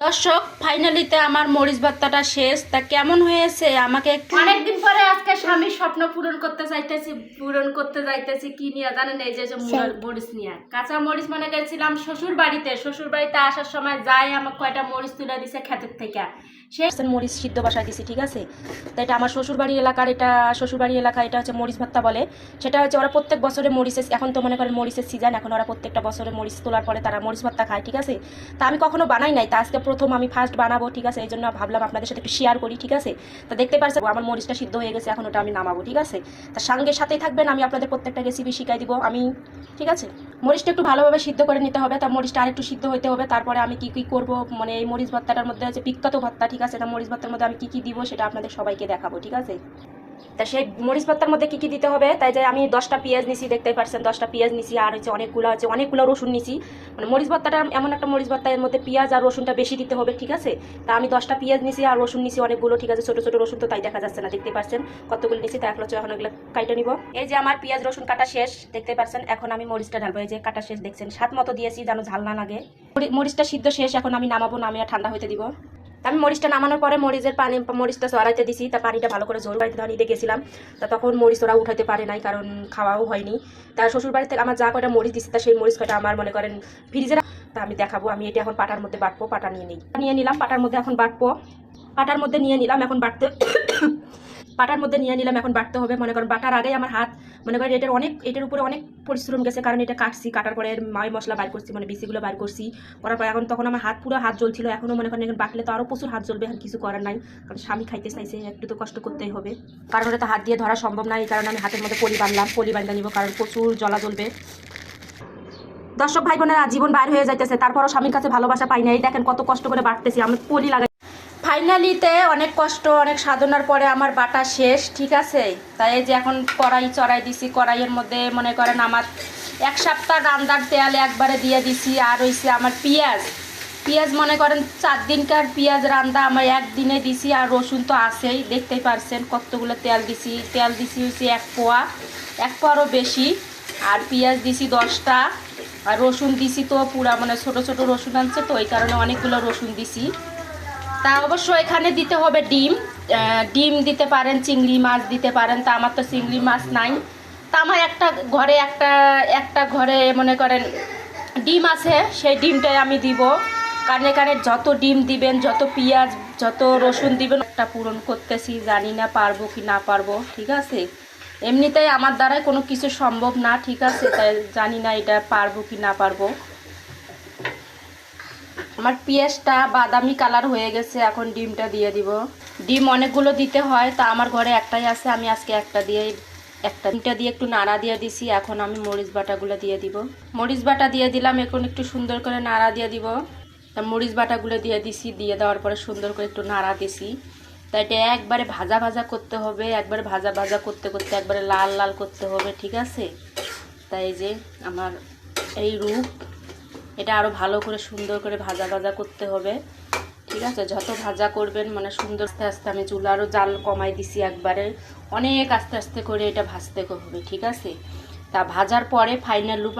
দর্শক ফাইনালিতে আমার মরিচ ভর্তাটা শেষ। তা কেমন হয়েছে? আমাকে অনেকদিন পরে আজকে স্বামীর স্বপ্ন পূরণ করতে চাইতেছি পূরণ করতে যাইতেছি কি নিয়ে জানেন এই যে মরিচ নিয়ে। কাঁচা মরিচ মানে গেছিলাম শ্বশুর বাড়িতে শ্বশুর বাড়িতে আসার সময় যাই আমাকে কয়টা মরিচ তুলে দিছে ক্ষেতের থেকে। সে মরিচ সিদ্ধ বসাই দিছি, ঠিক আছে? তো এটা আমার শ্বশুর বাড়ি এলাকার এটা শ্বশুর বাড়ি এলাকা, এটা হচ্ছে মরিচ ভর্তা বলে। সেটা হচ্ছে ওরা প্রত্যেক বছরে মরিচের এখন তো মনে করেন মরিচের সিজন এখন ওরা প্রত্যেকটা বছরে মরিচ তোলার পরে তারা মরিচ ভর্তা খায়, ঠিক আছে? তা আমি কখনো বানাই নাই, তা আজকে প্রথম আমি ফার্স্ট বানাবো, ঠিক আছে? এই জন্য ভাবলাম আপনাদের সাথে একটু শেয়ার করি, ঠিক আছে? তা দেখতে পারছেন, আমার মরিচটা সিদ্ধ হয়ে গেছে, এখন ওটা আমি নামাবো, ঠিক আছে? তার সঙ্গে সাথেই থাকবেন, আমি আপনাদের প্রত্যেকটা রেসিপি শিখাই দিব, আমি, ঠিক আছে? মরিচটা একটু ভালোভাবে সিদ্ধ করে নিতে হবে, তা মরিচটা আরেকটু সিদ্ধ হতে হবে, তারপরে আমি কি কি করব মানে এই মরিচ ভর্তাটার মধ্যে আছে বিখ্যাত ভর্তা, ঠিক আছে, তা মরিচ ভর্তার মধ্যে আমি কি কি দিব সেটা আপনাদের সবাইকে দেখাবো, ঠিক আছে? তা সেই মরিচ ভর্তার মধ্যে কি কি দিতে হবে? তাই যে আমি দশটা পেঁয়াজ নিছি, দেখতেই পারছেন, দশটা পেঁয়াজ নিছি, আর হচ্ছে অনেকগুলো আছে, অনেকগুলো রসুন নিছি। মানে মরিচ ভর্তাটা এমন একটা মরিচ ভর্তা এর মধ্যে পেঁয়াজ আর রসুনটা বেশি দিতে হবে, ঠিক আছে? তা আমি দশটা পেঁয়াজ নিছি আর রসুন নিছি অনেকগুলো, ঠিক আছে? ছোটো ছোটো রসুন তো তাই দেখা যাচ্ছে না দেখতে পাচ্ছেন কতগুলো নিছি? তা এখন হচ্ছে এখন এগুলো কাইটে নিব। এই যে আমার পেঁয়াজ রসুন কাটা শেষ দেখতে পাচ্ছেন এখন আমি মরিচটা ঢালবো। এই যে কাটা শেষ, দেখছেন? স্বাদ মতো দিয়েছি, যেন ঝাল না লাগে। মরি- মরিচটা সিদ্ধ শেষ, এখন আমি নামাবো, নামিয়ে ঠান্ডা হইতে দিব। আমি মরিচটা নামানোর পরে মরিচের পানি, মরিচটা সরাইতে দিছি, তা পানিটা ভালো করে জোর বাড়িতে ধর নিতে গেছিলাম তা তখন মরিচ ওরা উঠাতে পারে নাই, কারণ খাওয়াও হয়নি। তা শ্বশুর বাড়ি থেকে আমার যা কয়টা মরিচ দিছি, তা সেই মরিচ কয়টা আমার মনে করেন ফ্রিজে তা আমি দেখাবো, আমি এটা এখন পাটার মধ্যে বাটবো, পাটা নিয়ে নিই। নিয়ে নিলাম, পাটার মধ্যে এখন বাটবো। পাটার মধ্যে নিয়ে নিলাম, এখন বাটতে পাটার মধ্যে নিয়ে নিলাম, এখন বাটতে হবে। মনে করেন বাটার আগেই আমার হাত, মনে করেন এটার অনেক, এটার উপরে অনেক পরিশ্রম গেছে, কারণ এটা কাটছি, কাটার পরে মাই মশলা বাইর করছি মানে বিসিগুলো বাইর করছি। করার পর এখন তখন আমার হাত পুরো হাত জ্বলছিল এখনও মনে করেন এখন বাটলে তো আরও প্রচুর হাত জ্বলবে, এখন কিছু করার নাই, কারণ স্বামী খাইতে চাইছে, একটু তো কষ্ট করতেই হবে। কারণ ওটা তো হাত দিয়ে ধরা সম্ভব না, এই কারণে আমি হাতের মধ্যে পলি বানলাম, পলি বাঁধা নিব, কারণ প্রচুর জ্বলা জ্বলবে। দর্শক ভাই বোনেরা, জীবন বাইর হয়ে যাইতেছে, তারপরও স্বামীর কাছে ভালোবাসা পাই না এই দেখেন কত কষ্ট করে বাটতেছি আমি পলি লাগাই ফাইনালিতে অনেক কষ্ট, অনেক সাধনার পরে আমার বাটা শেষ, ঠিক আছে? তাই যে এখন কড়াই চড়াই দিছি, কড়াইয়ের মধ্যে মনে করেন আমার এক সপ্তাহ রান্দার তেল একবারে দিয়ে দিছি, আর হইছে আমার পেঁয়াজ। পেঁয়াজ মনে করেন চার দিনকার পেঁয়াজ রান্দা আমার একদিনে দিছি, আর রসুন তো আছেই, দেখতেই পারছেন কতগুলো তেল দিছি। তেল দিছি হচ্ছে এক পোয়া, এক পোয়ারও বেশি, আর পেঁয়াজ দিছি দশটা, আর রসুন দিছি তো পুরা মানে ছোট ছোট রসুন আনছে তো ওই কারণে অনেকগুলো রসুন দিছি। তা অবশ্য এখানে দিতে হবে ডিম ডিম দিতে পারেন, চিংড়ি মাছ দিতে পারেন, তা আমার তো চিংড়ি মাছ নাই। তা আমার একটা ঘরে একটা একটা ঘরে মনে করেন ডিম আছে, সেই ডিমটাই আমি দিব। কারণ এখানে যত ডিম দিবেন, যত পেঁয়াজ, যত রসুন দিবেন একটা পূরণ করতেছি, জানি না পারব কি না পারব, ঠিক আছে? এমনিতেই আমার দ্বারাই কোনো কিছু সম্ভব না, ঠিক আছে? তাই জানি না এটা পারব কি না পারব। আমার পেঁয়াজটা বাদামি কালার হয়ে গেছে, এখন ডিমটা দিয়ে দিব। ডিম অনেকগুলো দিতে হয়, তা আমার ঘরে একটাই আছে, আমি আজকে একটা দিয়ে, একটা ডিমটা দিয়ে একটু নাড়া দিয়ে দিছি, এখন আমি মরিচ বাটাগুলো দিয়ে দিব। মরিচ বাটা দিয়ে দিলাম, এখন একটু সুন্দর করে নাড়া দিয়ে দিব। তা মরিচ বাটাগুলো দিয়ে দিছি, দিয়ে দেওয়ার পরে সুন্দর করে একটু নাড়া দিছি। তা এটা একবারে ভাজা ভাজা করতে হবে, একবারে ভাজা ভাজা করতে করতে একবারে লাল লাল করতে হবে, ঠিক আছে? তাই যে আমার এই রূপ। এটা আরও ভালো করে সুন্দর করে ভাজা ভাজা করতে হবে। ঠিক আছে? যত ভাজা করবেন মানে সুন্দর আস্তে আস্তে আমি চুলারও জাল কমাই দিছি একবারে। অনেক আস্তে আস্তে করে এটা ভাজতে হবে, ঠিক আছে? তা ভাজার পরে ফাইনাল লুপ